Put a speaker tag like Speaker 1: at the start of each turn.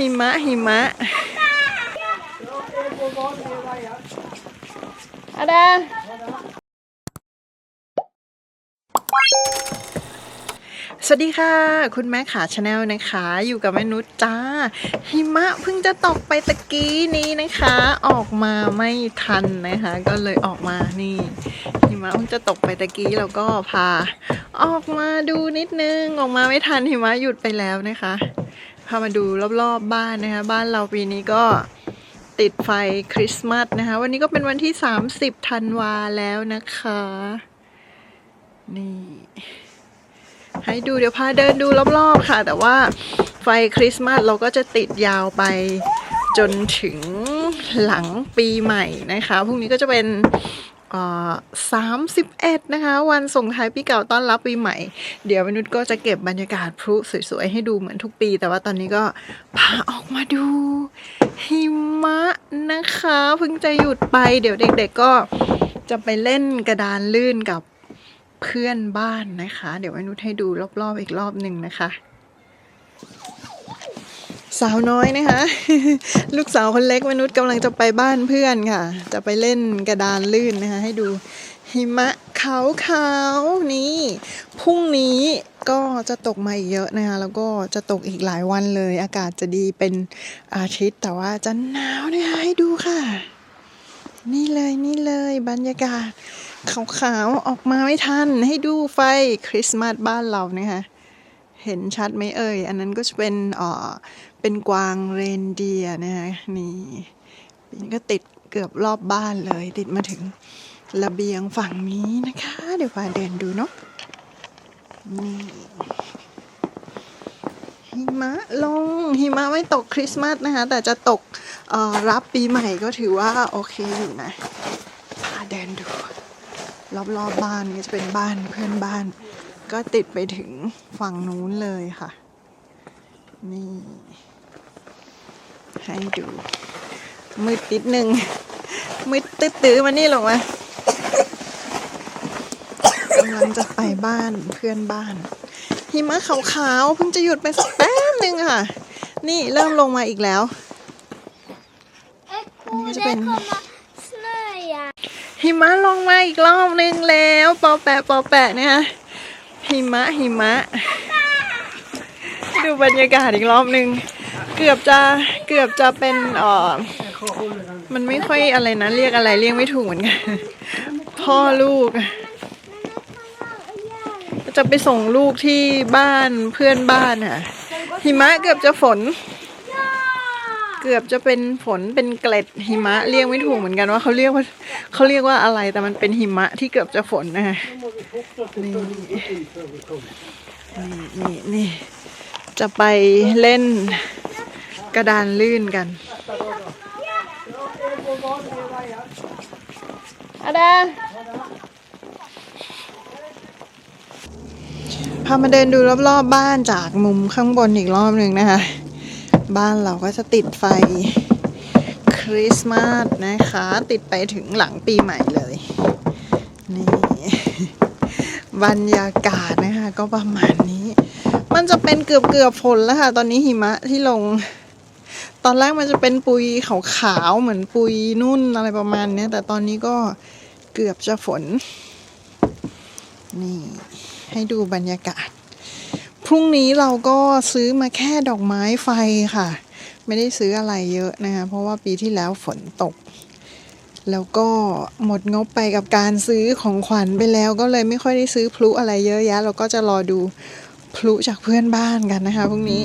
Speaker 1: หิมะหิมะอาดาสวัสดีค่ะ คุณแม่ขาชาแนลนะคะ อยู่กับแม่นุชจ้า หิมะเพิ่งจะตกไปตะกี้นี้นะคะ ออกมาไม่ทันนะคะ ก็เลยออกมานี่ หิมะเพิ่งจะตกไปตะกี้เราก็พา ออกมาดูนิดนึงออกมาไม่ทันหิมะหยุดไปแล้วนะคะ พามาดูรอบๆบบ้านนะคะ บ้านเราปีนี้ก็ติดไฟคริสต์มาสนะคะ วันนี้ก็เป็นวันที่ 30ธันวาแล้วนะคะ นี่ ให้ดูเดี๋ยวพาเดินดูรอบๆค่ะ แต่ว่าไฟคริสต์มาสเราก็จะติดยาวไปจนถึงหลังปีใหม่นะคะ พรุ่งนี้ก็จะเป็น สามสิบเอ็ดนะคะ วันส่งท้ายปีเก่าต้อนรับปีใหม่ เดี๋ยวมนุษย์ก็จะเก็บบรรยากาศพลุสวยๆ ให้ดูเหมือนทุกปี แต่ว่าตอนนี้ก็พาออกมาดูหิมะนะคะเพิ่งจะหยุดไป เดี๋ยวเด็กๆก็จะไปเล่นกระดานลื่นกับเพื่อนบ้านนะคะ เดี๋ยวมนุษย์ให้ดูรอบๆอีกรอบหนึ่งนะคะ สาวน้อยนะคะ ลูกสาวคนเล็กมนุษย์กำลังจะไปบ้านเพื่อนค่ะ จะไปเล่นกระดานลื่นนะคะ ให้ดูหิมะขาวๆนี่พรุ่งนี้ก็จะตกมาอีกเยอะนะคะ แล้วก็จะตกอีกหลายวันเลย อากาศจะดีเป็นอาทิตย์ แต่ว่าจะหนาวนะคะให้ดูค่ะ นี่เลยนี่เลยบรรยากาศขาวๆออกมาไม่ทัน ให้ดูไฟคริสต์มาสบ้านเรานะคะ เห็นชัดไหมเอ่ย อันนั้นก็จะเป็นเอ่อเป็นกวางเรนเดียร์นะคะนี่ปีนี้ก็ติดเกือบรอบบ้านเลย ติดมาถึงระเบียงฝั่งนี้นะคะ เดี๋ยวพาเดินดูเนาะนี่หิมะลงหิมะไม่ตกคริสต์มาสนะคะ แต่จะตกอ่อรับปีใหม่ก็ถือว่าโอเคอยู่นะพาเดินดู รอบๆบบ้านก็จะเป็นบ้านเพื่อนบ้าน ก็ติดไปถึงฝั่งนู้นเลยค่ะ นี่ ให้ดู มืดติดหนึ่งมืดตื้อตื้อมานี่หรอกมากำลังจะไปบ้านเพื่อนบ้าน หิมะขาวๆเพิ่งจะหยุดไปสักแป๊บหนึ่งค่ะ นี่เริ่มลงมาอีกแล้ว
Speaker 2: Ecco,
Speaker 1: Mica จะเป็นหิมะลงมาอีกรอบนึงแล้ว ปอแปะปอแปะเนี่ย หิมะหิมะ ดูบรรยากาศอีกรอบนึง เกือบจะเกือบจะเป็นเอ่อมันไม่ค่อยอะไรนะเรียกอะไรเรียกไม่ถูกเหมือนกันพ่อลูกจะไปส่งลูกที่บ้านเพื่อนบ้านค่ะหิมะเกือบจะฝน เกือบจะเป็นฝนเป็นเกล็ดหิมะเรียกไม่ถูกเหมือนกันว่าเขาเรียกว่าเขาเรียกว่าอะไรแต่มันเป็นหิมะที่เกือบจะฝนนะคะนี่นี่นี่นี่จะไปเล่นกระดานลื่นกันอาดาพามาเดินดูรอบๆบบ้านจากมุมข้างบนอีกรอบหนึ่งนะคะ บ้านเราก็จะติดไฟคริสต์มาสนะคะ ติดไปถึงหลังปีใหม่เลย นี่ บรรยากาศนะคะ ก็ประมาณนี้ มันจะเป็นเกือบเกือบฝนแล้วค่ะ ตอนนี้หิมะที่ลง ตอนแรกมันจะเป็นปุยขาวๆเหมือนปุยนุ่นอะไรประมาณนี้แต่ตอนนี้ก็เกือบจะฝน นี่ ให้ดูบรรยากาศ รุ่งนี้เราก็ซื้อมาแค่ดอกไม้ไฟค่ะ ไม่ได้ซื้ออะไรเยอะนะคะ เพราะว่าปีที่แล้วฝนตก แล้วก็หมดงบไปกับการซื้อของขวัญไปแล้ว ก็เลยไม่ค่อยได้ซื้อพลุอะไรเยอะแยะ เราก็จะรอดูพลุจากเพื่อนบ้านกันนะคะพรุ่งนี้